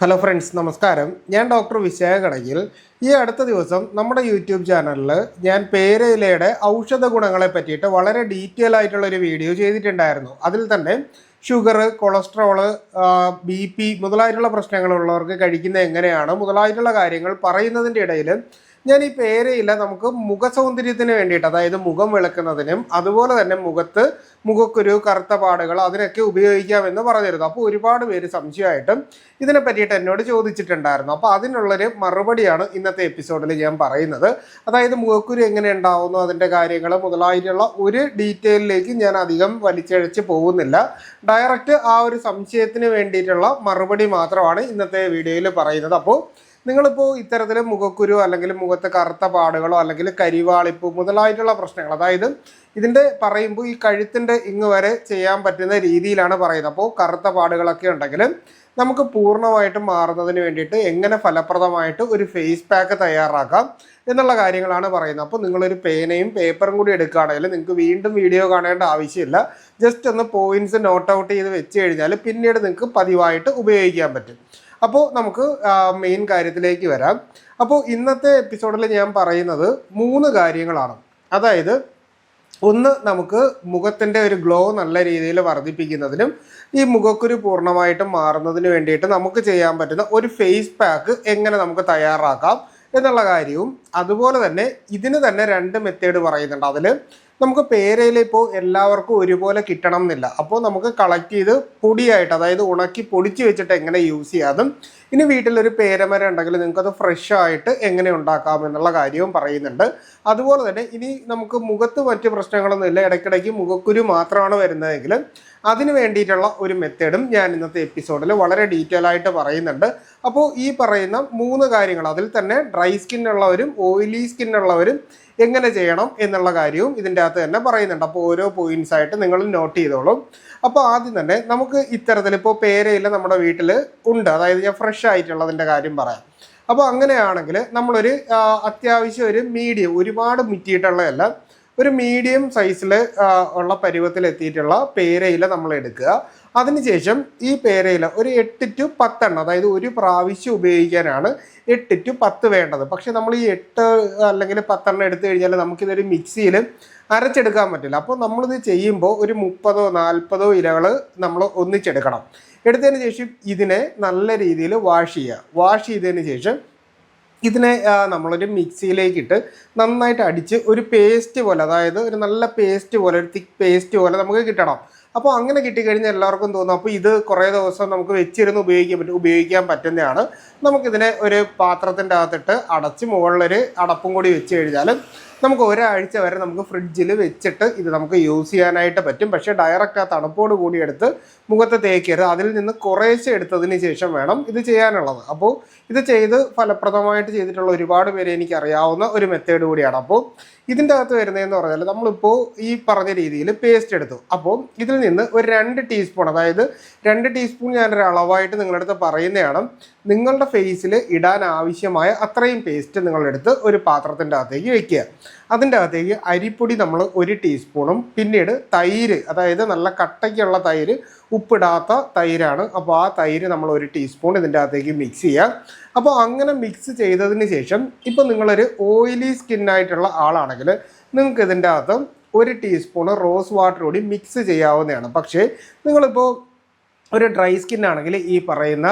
Hello friends നമസ്കാരം. ഞാൻ doctor വിശയ കടകിൽ. ഈ അടുത്ത ദിവസം നമ്മുടെ യൂട്യൂബ് ചാനലിൽ ഞാൻ പേരയിലയുടെ ഔഷധ ഗുണങ്ങളെ പറ്റിയിട്ട് വളരെ ഡീറ്റെയിൽ ആയിട്ടുള്ള ഒരു വീഡിയോ ചെയ്തിട്ടുണ്ടായിരുന്നു. അതിൽ തന്നെ ഷുഗർ കൊളസ്ട്രോൾ ബി പി മുതലായിട്ടുള്ള പ്രശ്നങ്ങളുള്ളവർക്ക് കഴിക്കുന്നത് എങ്ങനെയാണ് മുതലായിട്ടുള്ള കാര്യങ്ങൾ പറയുന്നതിന്റെ ഇടയിൽ ഞാൻ ഈ പേരയില നമുക്ക് മുഖ സൗന്ദര്യത്തിന് വേണ്ടിയിട്ട് അതായത് മുഖം വിളക്കുന്നതിനും അതുപോലെ തന്നെ മുഖത്ത് മുഖക്കുരു കറുത്ത പാടുകൾ അതിനൊക്കെ ഉപയോഗിക്കാമെന്ന് പറഞ്ഞിരുന്നു. അപ്പോൾ ഒരുപാട് പേര് സംശയമായിട്ടും ഇതിനെ പറ്റിയിട്ട് എന്നോട് ചോദിച്ചിട്ടുണ്ടായിരുന്നു. അപ്പോൾ അതിനുള്ളൊരു മറുപടിയാണ് ഇന്നത്തെ എപ്പിസോഡിൽ ഞാൻ പറയുന്നത്. അതായത് മുഖക്കുരു എങ്ങനെ ഉണ്ടാവുന്നു അതിന്റെ കാര്യങ്ങൾ മുതലായിട്ടുള്ള ഒരു ഡീറ്റെയിലേക്ക് ഞാൻ അധികം വലിച്ചഴച്ച് പോകുന്നില്ല. ഡയറക്റ്റ് ആ ഒരു സംശയത്തിന് വേണ്ടിയിട്ടുള്ള മറുപടി മാത്രമാണ് ഇന്നത്തെ വീഡിയോയിൽ പറയുന്നത്. അപ്പോൾ നിങ്ങളിപ്പോൾ ഇത്തരത്തിൽ മുഖക്കുരു അല്ലെങ്കിൽ മുഖത്ത് കറുത്ത പാടുകളോ അല്ലെങ്കിൽ കരിവാളിപ്പ് മുതലായിട്ടുള്ള പ്രശ്നങ്ങൾ അതായത് ഇതിന്റെ പറയുമ്പോൾ ഈ കഴുത്തിന്റെ ഇങ്ങ് വരെ ചെയ്യാൻ പറ്റുന്ന രീതിയിലാണ് പറയുന്നത്. അപ്പോൾ കറുത്ത പാടുകളൊക്കെ ഉണ്ടെങ്കിൽ നമുക്ക് പൂർണമായിട്ട് മാറുന്നതിന് വേണ്ടിയിട്ട് എങ്ങനെ ഫലപ്രദമായിട്ട് ഒരു ഫേസ് പാക്ക് തയ്യാറാക്കാം എന്നുള്ള കാര്യങ്ങളാണ് പറയുന്നത്. അപ്പോൾ നിങ്ങളൊരു പേനയും പേപ്പറും കൂടി എടുക്കുകയാണെങ്കിൽ നിങ്ങൾക്ക് വീണ്ടും വീഡിയോ കാണേണ്ട ആവശ്യമില്ല. ജസ്റ്റ് ഒന്ന് പോയിന്റ്സ് നോട്ട് ഔട്ട് ചെയ്ത് വെച്ച് കഴിഞ്ഞാൽ പിന്നീട് നിങ്ങൾക്ക് പതിവായിട്ട് ഉപയോഗിക്കാൻ പറ്റും. അപ്പോൾ നമുക്ക് മെയിൻ കാര്യത്തിലേക്ക് വരാം. അപ്പോൾ ഇന്നത്തെ എപ്പിസോഡിൽ ഞാൻ പറയുന്നത് മൂന്ന് കാര്യങ്ങളാണ്. അതായത് ഒന്ന് നമുക്ക് മുഖത്തിന്റെ ഒരു ഗ്ലോ നല്ല രീതിയിൽ വർദ്ധിപ്പിക്കുന്നതിനും ഈ മുഖക്കുരു പൂർണമായിട്ടും മാറുന്നതിന് വേണ്ടിയിട്ട് നമുക്ക് ചെയ്യാൻ പറ്റുന്ന ഒരു ഫേസ് പാക്ക് എങ്ങനെ നമുക്ക് തയ്യാറാക്കാം എന്നുള്ള കാര്യവും അതുപോലെ തന്നെ ഇതിന് തന്നെ രണ്ട് മെത്തേഡ് പറയുന്നുണ്ട്. അതിൽ നമുക്ക് പേരയിൽ ഇപ്പോൾ എല്ലാവർക്കും ഒരുപോലെ കിട്ടണം എന്നില്ല അപ്പോൾ നമുക്ക് കളക്ട് ചെയ്ത് പൊടിയായിട്ട് അതായത് ഉണക്കി പൊടിച്ച് വെച്ചിട്ട് എങ്ങനെ യൂസ് ചെയ്യാതും ഇനി വീട്ടിലൊരു പേരമരം ഉണ്ടെങ്കിൽ നിങ്ങൾക്കത് ഫ്രഷ് ആയിട്ട് എങ്ങനെ ഉണ്ടാക്കാം എന്നുള്ള കാര്യവും പറയുന്നുണ്ട്. അതുപോലെ തന്നെ ഇനി നമുക്ക് മുഖത്ത് മറ്റ് പ്രശ്നങ്ങളൊന്നുമില്ല. ഇടയ്ക്കിടയ്ക്ക് മുഖക്കുരു മാത്രമാണ് വരുന്നതെങ്കിൽ അതിന് വേണ്ടിയിട്ടുള്ള ഒരു മെത്തേഡും ഞാൻ ഇന്നത്തെ എപ്പിസോഡിൽ വളരെ ഡീറ്റെയിൽ ആയിട്ട് പറയുന്നുണ്ട്. അപ്പോൾ ഈ പറയുന്ന മൂന്ന് കാര്യങ്ങൾ അതിൽ തന്നെ ഡ്രൈ സ്കിൻ സ്കിന്നുള്ളവരും ഓയിലി ഉള്ളവരും എങ്ങനെ ചെയ്യണം എന്നുള്ള കാര്യവും ഇതിന്റെ അകത്ത് തന്നെ പറയുന്നുണ്ട്. അപ്പോൾ ഓരോ പോയിന്റ്സ് ആയിട്ട് നിങ്ങൾ നോട്ട് ചെയ്തോളും. അപ്പോൾ ആദ്യം തന്നെ നമുക്ക് ഇത്തരത്തിൽ ഇപ്പോൾ പേരയില നമ്മുടെ വീട്ടിൽ ഉണ്ട്. അതായത് ഞാൻ ഫ്രഷ് ആയിട്ടുള്ളതിന്റെ കാര്യം പറയാം. അപ്പോൾ അങ്ങനെയാണെങ്കിൽ നമ്മളൊരു അത്യാവശ്യം ഒരു മീഡിയം ഒരുപാട് മുറ്റിയിട്ടുള്ളതല്ല. ഒരു മീഡിയം സൈസിൽ ഉള്ള പരുവത്തിൽ എത്തിയിട്ടുള്ള പേരയില നമ്മൾ എടുക്കുക. അതിനുശേഷം ഈ പേരയില ഒരു എട്ട് ടു പത്തെണ്ണം അതായത് ഒരു പ്രാവശ്യം ഉപയോഗിക്കാനാണ് എട്ട് ടു പത്ത് വേണ്ടത്. പക്ഷെ നമ്മൾ ഈ എട്ട് അല്ലെങ്കിൽ പത്തെണ്ണം എടുത്തു കഴിഞ്ഞാൽ നമുക്കിതൊരു മിക്സിയിൽ അരച്ചെടുക്കാൻ പറ്റില്ല. അപ്പോൾ നമ്മളിത് ചെയ്യുമ്പോൾ ഒരു മുപ്പതോ നാൽപ്പതോ ഇലകൾ നമ്മൾ ഒന്നിച്ചെടുക്കണം. എടുത്തതിന് ശേഷം ഇതിനെ നല്ല രീതിയിൽ വാഷ് ചെയ്യുക. വാഷ് ചെയ്തതിന് ശേഷം ഇതിനെ നമ്മളൊരു മിക്സിയിലേക്കിട്ട് നന്നായിട്ട് അടിച്ച് ഒരു പേസ്റ്റ് പോലെ അതായത് ഒരു നല്ല പേസ്റ്റ് പോലെ ഒരു തിക്ക് പേസ്റ്റ് പോലെ നമുക്ക് കിട്ടണം. അപ്പോൾ അങ്ങനെ കിട്ടിക്കഴിഞ്ഞാൽ എല്ലാവർക്കും തോന്നും അപ്പോൾ ഇത് കുറേ ദിവസം നമുക്ക് വെച്ചിരുന്ന് ഉപയോഗിക്കാൻ പറ്റും ഉപയോഗിക്കാൻ പറ്റുന്നതാണ്. നമുക്കിതിനെ ഒരു പാത്രത്തിന്റെ അകത്തിട്ട് അടച്ച് മുകളിലൊരു അടപ്പും കൂടി വെച്ച് കഴിഞ്ഞാൽ നമുക്ക് ഒരാഴ്ച വരെ നമുക്ക് ഫ്രിഡ്ജിൽ വെച്ചിട്ട് ഇത് നമുക്ക് യൂസ് ചെയ്യാനായിട്ട് പറ്റും. പക്ഷേ ഡയറക്റ്റ് ആ തണുപ്പോട് കൂടി എടുത്ത് മുഖത്ത് തേക്കരുത്. അതിൽ നിന്ന് കുറേശ്ശെ എടുത്തതിന് ശേഷം വേണം ഇത് ചെയ്യാനുള്ളത്. അപ്പോൾ ഇത് ചെയ്ത് ഫലപ്രദമായിട്ട് ചെയ്തിട്ടുള്ള ഒരുപാട് പേരെ എനിക്ക് അറിയാവുന്ന ഒരു മെത്തേഡ് കൂടിയാണ്. അപ്പോൾ ഇതിന്റെ അകത്ത് വരുന്നതെന്ന് പറഞ്ഞാൽ നമ്മളിപ്പോൾ ഈ പറഞ്ഞ രീതിയിൽ പേസ്റ്റ് എടുത്തു. അപ്പോൾ ഇതിൽ നിന്ന് ഒരു രണ്ട് ടീസ്പൂൺ അതായത് രണ്ട് ടീസ്പൂൺ ഞാനൊരു അളവായിട്ട് നിങ്ങളുടെ പറയുന്നതാണ്. നിങ്ങളുടെ ഫേസിൽ ഇടാൻ ആവശ്യമായ അത്രയും പേസ്റ്റ് നിങ്ങളെടുത്ത് ഒരു പാത്രത്തിന്റെ അകത്തേക്ക് വെക്കുക. അതിന്റെ അകത്തേക്ക് അരിപ്പൊടി നമ്മൾ ഒരു ടീസ്പൂണും പിന്നീട് തൈര് അതായത് നല്ല കട്ടയ്ക്കുള്ള തൈര് ഉപ്പിടാത്ത തൈരാണ്. അപ്പോൾ ആ തൈര് നമ്മൾ ഒരു ടീസ്പൂൺ ഇതിന്റെ അകത്തേക്ക് മിക്സ് ചെയ്യുക അപ്പോൾ അങ്ങനെ മിക്സ് ചെയ്തതിന് ശേഷം ഇപ്പോൾ നിങ്ങളൊരു ഓയിലി സ്കിന്നായിട്ടുള്ള ആളാണെങ്കിൽ നിങ്ങൾക്ക് ഇതിന്റെ അകത്ത് ഒരു ടീസ്പൂൺ റോസ് വാട്ടർ കൂടി മിക്സ് ചെയ്യാവുന്നതാണ്. പക്ഷേ നിങ്ങളിപ്പോൾ ഒരു ഡ്രൈ സ്കിൻ ആണെങ്കിൽ ഈ പറയുന്ന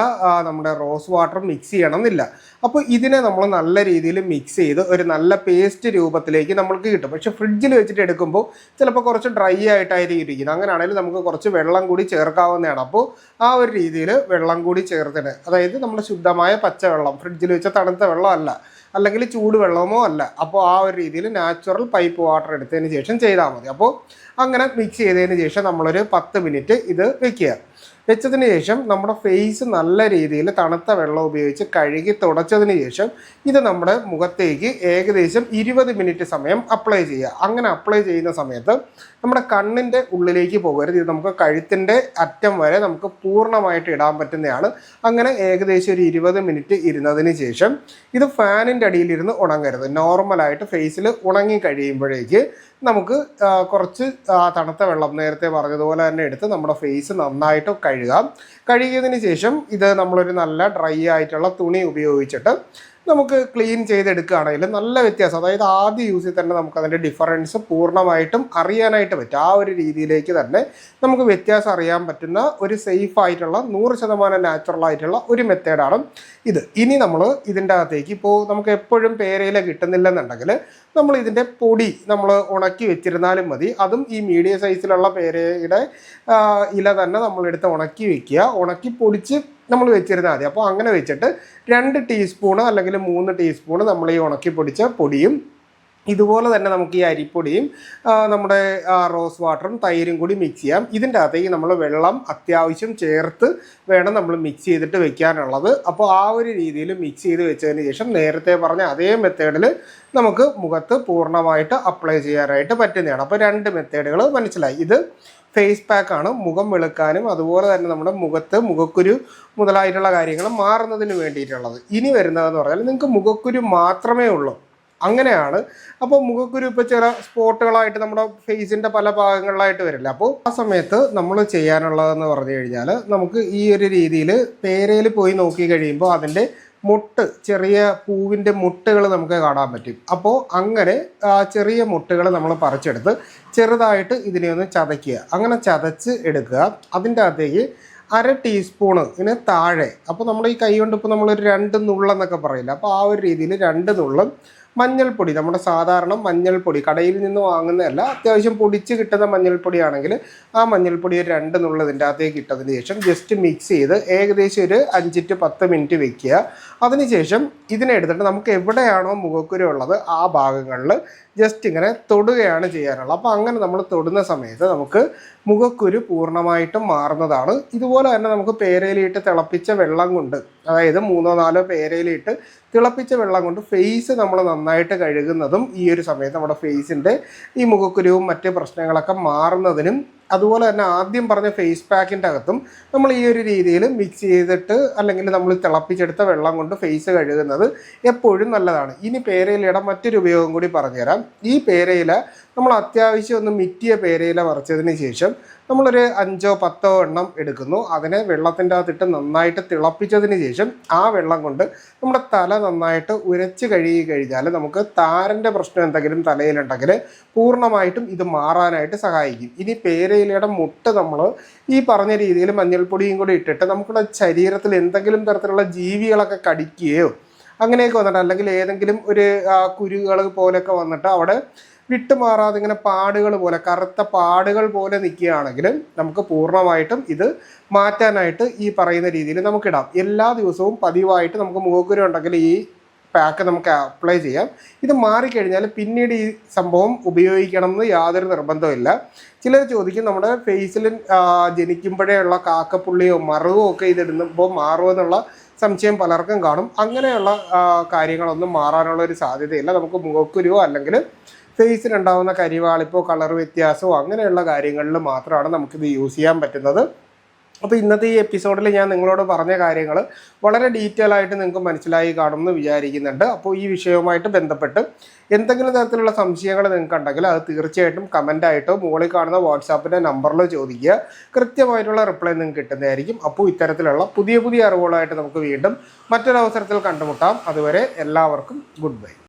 നമ്മുടെ റോസ് വാട്ടർ മിക്സ് ചെയ്യണം എന്നില്ല അപ്പോൾ ഇതിനെ നമ്മൾ നല്ല രീതിയിൽ മിക്സ് ചെയ്ത് ഒരു നല്ല പേസ്റ്റ് രൂപത്തിലേക്ക് നമ്മൾക്ക് കിട്ടും. പക്ഷേ ഫ്രിഡ്ജിൽ വെച്ചിട്ട് എടുക്കുമ്പോൾ ചിലപ്പോൾ കുറച്ച് ഡ്രൈ ആയിട്ടായിരിക്കും. ഇരിക്കുന്നത് അങ്ങനെയാണെങ്കിൽ നമുക്ക് കുറച്ച് വെള്ളം കൂടി ചേർക്കാവുന്നതാണ്. അപ്പോൾ ആ ഒരു രീതിയിൽ വെള്ളം കൂടി ചേർത്തിട്ട് അതായത് നമ്മൾ ശുദ്ധമായ പച്ചവെള്ളം ഫ്രിഡ്ജിൽ വെച്ച തണുത്ത വെള്ളമല്ല അല്ലെങ്കിൽ ചൂടുവെള്ളമോ അല്ല അപ്പോൾ ആ ഒരു രീതിയിൽ നാച്ചുറൽ പൈപ്പ് വാട്ടർ എടുത്തതിന് ശേഷം ചെയ്താൽ മതി. അപ്പോൾ അങ്ങനെ മിക്സ് ചെയ്തതിന് ശേഷം നമ്മളൊരു പത്ത് മിനിറ്റ് ഇത് വെക്കുക. വെച്ചതിന് ശേഷം നമ്മുടെ ഫേസ് നല്ല രീതിയിൽ തണുത്ത വെള്ളം ഉപയോഗിച്ച് കഴുകി തുടച്ചതിന് ശേഷം ഇത് നമ്മുടെ മുഖത്തേക്ക് ഏകദേശം ഇരുപത് മിനിറ്റ് സമയം അപ്ലൈ ചെയ്യുക. അങ്ങനെ അപ്ലൈ ചെയ്യുന്ന സമയത്ത് നമ്മുടെ കണ്ണിന്റെ ഉള്ളിലേക്ക് പോകരുത്. ഇത് നമുക്ക് കഴുത്തിന്റെ അറ്റം വരെ നമുക്ക് പൂർണമായിട്ട് ഇടാൻ പറ്റുന്നതാണ്. അങ്ങനെ ഏകദേശം ഒരു ഇരുപത് മിനിറ്റ് ഇരുന്നതിന് ശേഷം ഇത് ഫാനിന്റെ അടിയിലിരുന്ന് ഉണങ്ങരുത്. നോർമലായിട്ട് ഫേസിൽ ഉണങ്ങി കഴിയുമ്പോഴേക്ക് നമുക്ക് കുറച്ച് തണുത്ത വെള്ളം നേരത്തെ പറഞ്ഞതുപോലെ തന്നെ എടുത്ത് നമ്മുടെ ഫേസ് നന്നായിട്ട് കഴുകി. കഴുകാം കഴുകിയതിന് ശേഷം ഇത് നമ്മളൊരു നല്ല ഡ്രൈ ആയിട്ടുള്ള തുണി ഉപയോഗിച്ചിട്ട് നമുക്ക് ക്ലീൻ ചെയ്തെടുക്കുകയാണെങ്കിൽ നല്ല വ്യത്യാസം. അതായത് ആദ്യ യൂസിൽ തന്നെ നമുക്ക് അതിന്റെ ഡിഫറൻസ് പൂർണമായിട്ടും അറിയാനായിട്ട് പറ്റും. ആ ഒരു രീതിയിലേക്ക് തന്നെ നമുക്ക് വ്യത്യാസം അറിയാൻ പറ്റുന്ന ഒരു സേഫ് ആയിട്ടുള്ള നൂറ് ശതമാനം നാച്ചുറൽ ആയിട്ടുള്ള ഒരു മെത്തേഡാണ് ഇത്. ഇനി നമ്മൾ ഇതിന്റെ അകത്തേക്ക് ഇപ്പോൾ നമുക്ക് എപ്പോഴും പേരയില കിട്ടുന്നില്ലെന്നുണ്ടെങ്കിൽ നമ്മൾ ഇതിന്റെ പൊടി നമ്മൾ ഉണക്കി വെച്ചിരുന്നാലും മതി. അതും ഈ മീഡിയം സൈസിലുള്ള പേരയുടെ ഇല തന്നെ നമ്മളെടുത്ത് ഉണക്കി വെക്കുക. ഉണക്കി പൊടിച്ച് നമ്മൾ വെച്ചിരുന്നാൽ മതി. അപ്പോൾ അങ്ങനെ വെച്ചിട്ട് രണ്ട് ടീസ്പൂണ് അല്ലെങ്കിൽ മൂന്ന് ടീസ്പൂണ് നമ്മൾ ഈ ഉണക്കി പൊടിച്ച പൊടിയും ഇതുപോലെ തന്നെ നമുക്ക് ഈ അരിപ്പൊടിയും നമ്മുടെ റോസ് വാട്ടറും തൈരും കൂടി മിക്സ് ചെയ്യാം. ഇതിന്റെ അകത്തേക്ക് നമ്മൾ വെള്ളം അത്യാവശ്യം ചേർത്ത് വേണം നമ്മൾ മിക്സ് ചെയ്തിട്ട് വെക്കാനുള്ളത്. അപ്പോൾ ആ ഒരു രീതിയിൽ മിക്സ് ചെയ്ത് വെച്ചതിന് ശേഷം നേരത്തെ പറഞ്ഞ അതേ മെത്തേഡിൽ നമുക്ക് മുഖത്ത് പൂർണമായിട്ട് അപ്ലൈ ചെയ്യാനായിട്ട് പറ്റുന്നതാണ്. അപ്പോൾ രണ്ട് മെത്തേഡുകൾ മനസ്സിലായി. ഇത് ഫേസ് പാക്ക് ആണ് മുഖം വെളുക്കാനും അതുപോലെ തന്നെ നമ്മുടെ മുഖത്ത് മുഖക്കുരു മുതലായിട്ടുള്ള കാര്യങ്ങൾ മാറുന്നതിന് വേണ്ടിയിട്ടുള്ളത്. ഇനി വരുന്നതെന്ന് പറഞ്ഞാൽ നിങ്ങൾക്ക് മുഖക്കുരു മാത്രമേ ഉള്ളൂ. അങ്ങനെയാണ്. അപ്പോൾ മുഖക്കുരു ഇപ്പോൾ ചില സ്പോട്ടുകളായിട്ട് നമ്മുടെ ഫേസിന്റെ പല ഭാഗങ്ങളിലായിട്ട് വരില്ല. അപ്പോൾ ആ സമയത്ത് നമ്മൾ ചെയ്യാനുള്ളതെന്ന് പറഞ്ഞു കഴിഞ്ഞാൽ നമുക്ക് ഈ ഒരു രീതിയിൽ പേരയിൽ പോയി നോക്കി കഴിയുമ്പോൾ അതിന്റെ മുട്ട് ചെറിയ പൂവിന്റെ മുട്ടുകൾ നമുക്ക് കാണാൻ പറ്റും. അപ്പോൾ അങ്ങനെ ചെറിയ മുട്ടുകൾ നമ്മൾ പറിച്ചെടുത്ത് ചെറുതായിട്ട് ഇതിനെ ഒന്ന് ചതയ്ക്കുക. അങ്ങനെ ചതച്ച് എടുക്കുക. അതിന്റെ അകത്തേക്ക് അര ടീസ്പൂണ് ഇതിന് താഴെ. അപ്പോൾ നമ്മൾ ഈ കൈ കൊണ്ട് ഇപ്പോൾ നമ്മളൊരു രണ്ട് നുള്ളെന്നൊക്കെ പറയില്ല? അപ്പോൾ ആ ഒരു രീതിയിൽ രണ്ട് നുള്ളും മഞ്ഞൾപ്പൊടി നമ്മുടെ സാധാരണ മഞ്ഞൾപ്പൊടി കടയിൽ നിന്ന് വാങ്ങുന്നതല്ല അത്യാവശ്യം പൊടിച്ച് കിട്ടുന്ന മഞ്ഞൾപ്പൊടിയാണെങ്കിൽ ആ മഞ്ഞൾപ്പൊടി ഒരു രണ്ട് നുള്ള് ഇതിന്റെ അകത്തേക്ക് ഇട്ടതിന് ശേഷം ജസ്റ്റ് മിക്സ് ചെയ്ത് ഏകദേശം ഒരു അഞ്ച് ടു പത്ത് മിനിറ്റ് വെക്കുക. അതിനുശേഷം ഇതിനെ എടുത്തിട്ട് നമുക്ക് എവിടെയാണോ മുഖക്കുരു ഉള്ളത് ആ ഭാഗങ്ങളിൽ ജസ്റ്റ് ഇങ്ങനെ തൊടുകയാണ് ചെയ്യാനുള്ളത് അപ്പോൾ അങ്ങനെ നമ്മൾ തൊടുന്ന സമയത്ത് നമുക്ക് മുഖക്കുരു പൂർണമായിട്ടും മാറുന്നതാണ്. ഇതുപോലെ തന്നെ നമുക്ക് പേരയിലിട്ട് തിളപ്പിച്ച വെള്ളം കൊണ്ട് അതായത് മൂന്നോ നാലോ പേരയിലിട്ട് തിളപ്പിച്ച വെള്ളം കൊണ്ട് ഫേസ് നമ്മൾ നന്നായിട്ട് കഴുകുന്നതും ഈ ഒരു സമയത്ത് നമ്മുടെ ഫേസിന്റെ ഈ മുഖക്കുരുവും മറ്റ് പ്രശ്നങ്ങളൊക്കെ മാറുന്നതിനും അതുപോലെ തന്നെ ആദ്യം പറഞ്ഞ ഫേസ് പാക്കിന്റെ അകത്തും നമ്മൾ ഈ ഒരു രീതിയിൽ മിക്സ് ചെയ്തിട്ട് അല്ലെങ്കിൽ നമ്മൾ തിളപ്പിച്ചെടുത്ത വെള്ളം കൊണ്ട് ഫേസ് കഴുകുന്നത് എപ്പോഴും നല്ലതാണ്. ഇനി പേരയിലയുടെ മറ്റൊരു ഉപയോഗം കൂടി പറഞ്ഞുതരാം. ഈ പേരയില നമ്മൾ അത്യാവശ്യം ഒന്ന് മിറ്റിയ പേരയില വറച്ചതിന് ശേഷം നമ്മളൊരു അഞ്ചോ പത്തോ എണ്ണം എടുക്കുന്നു. അതിനെ വെള്ളത്തിന്റെ അകത്തിട്ട് നന്നായിട്ട് തിളപ്പിച്ചതിന് ശേഷം ആ വെള്ളം കൊണ്ട് നമ്മുടെ തല നന്നായിട്ട് ഉരച്ച് കഴുകി കഴിഞ്ഞാൽ നമുക്ക് താരന്റെ പ്രശ്നം എന്തെങ്കിലും തലയിലുണ്ടെങ്കിൽ പൂർണമായിട്ടും ഇത് മാറാനായിട്ട് സഹായിക്കും. ഇനി പേരയിലയുടെ മുട്ട നമ്മൾ ഈ പറഞ്ഞ രീതിയിൽ മഞ്ഞൾപ്പൊടിയും കൂടി ഇട്ടിട്ട് നമുക്കുള്ള ശരീരത്തിൽ എന്തെങ്കിലും തരത്തിലുള്ള ജീവികളൊക്കെ കടിക്കുകയോ അങ്ങനെയൊക്കെ വന്നിട്ട് അല്ലെങ്കിൽ ഏതെങ്കിലും ഒരു കുരുകൾ പോലെയൊക്കെ വന്നിട്ട് അവിടെ വിട്ടുമാറാതെ ഇങ്ങനെ പാടുകൾ പോലെ കറുത്ത പാടുകൾ പോലെ നിൽക്കുകയാണെങ്കിൽ നമുക്ക് പൂർണമായിട്ടും ഇത് മാറ്റാനായിട്ട് ഈ പറയുന്ന രീതിയിൽ നമുക്കിടാം. എല്ലാ ദിവസവും പതിവായിട്ട് നമുക്ക് മുഖക്കുരു ഉണ്ടെങ്കിൽ ഈ പാക്ക് നമുക്ക് അപ്ലൈ ചെയ്യാം. ഇത് മാറിക്കഴിഞ്ഞാൽ പിന്നീട് ഈ സംഭവം ഉപയോഗിക്കണം എന്ന് യാതൊരു നിർബന്ധമില്ല ചിലർ ചോദിക്കും നമ്മുടെ ഫേസിൽ ജനിക്കുമ്പോഴേ ഉള്ള കാക്കപ്പുള്ളിയോ മറുകോ ഒക്കെ ഇതിടുമ്പോൾ മാറുമോ എന്നുള്ള സംശയം പലർക്കും കാണും. അങ്ങനെയുള്ള കാര്യങ്ങളൊന്നും മാറാനുള്ള ഒരു സാധ്യതയില്ല. നമുക്ക് മുഖക്കുരുവോ അല്ലെങ്കിൽ ഫേസിലുണ്ടാകുന്ന കരിവാളിപ്പോ കളർ വ്യത്യാസമോ അങ്ങനെയുള്ള കാര്യങ്ങളിൽ മാത്രമാണ് നമുക്കിത് യൂസ് ചെയ്യാൻ പറ്റുന്നത്. അപ്പോൾ ഇന്നത്തെ ഈ എപ്പിസോഡിൽ ഞാൻ നിങ്ങളോട് പറഞ്ഞ കാര്യങ്ങൾ വളരെ ഡീറ്റെയിൽ ആയിട്ട് നിങ്ങൾക്ക് മനസ്സിലായി കാണുമെന്ന് വിചാരിക്കുന്നുണ്ട്. അപ്പോൾ ഈ വിഷയവുമായിട്ട് ബന്ധപ്പെട്ട് എന്തെങ്കിലും തരത്തിലുള്ള സംശയങ്ങൾ നിങ്ങൾക്ക് ഉണ്ടെങ്കിൽ അത് തീർച്ചയായിട്ടും കമന്റായിട്ടോ മുകളിൽ കാണുന്ന വാട്സാപ്പിന്റെ നമ്പറിലോ ചോദിക്കുക. കൃത്യമായിട്ടുള്ള റിപ്ലൈ നിങ്ങൾക്ക് കിട്ടുന്നതായിരിക്കും. അപ്പോൾ ഇത്തരത്തിലുള്ള പുതിയ പുതിയ അറിവുകളായിട്ട് നമുക്ക് വീണ്ടും മറ്റൊരവസരത്തിൽ കണ്ടുമുട്ടാം. അതുവരെ എല്ലാവർക്കും ഗുഡ് ബൈ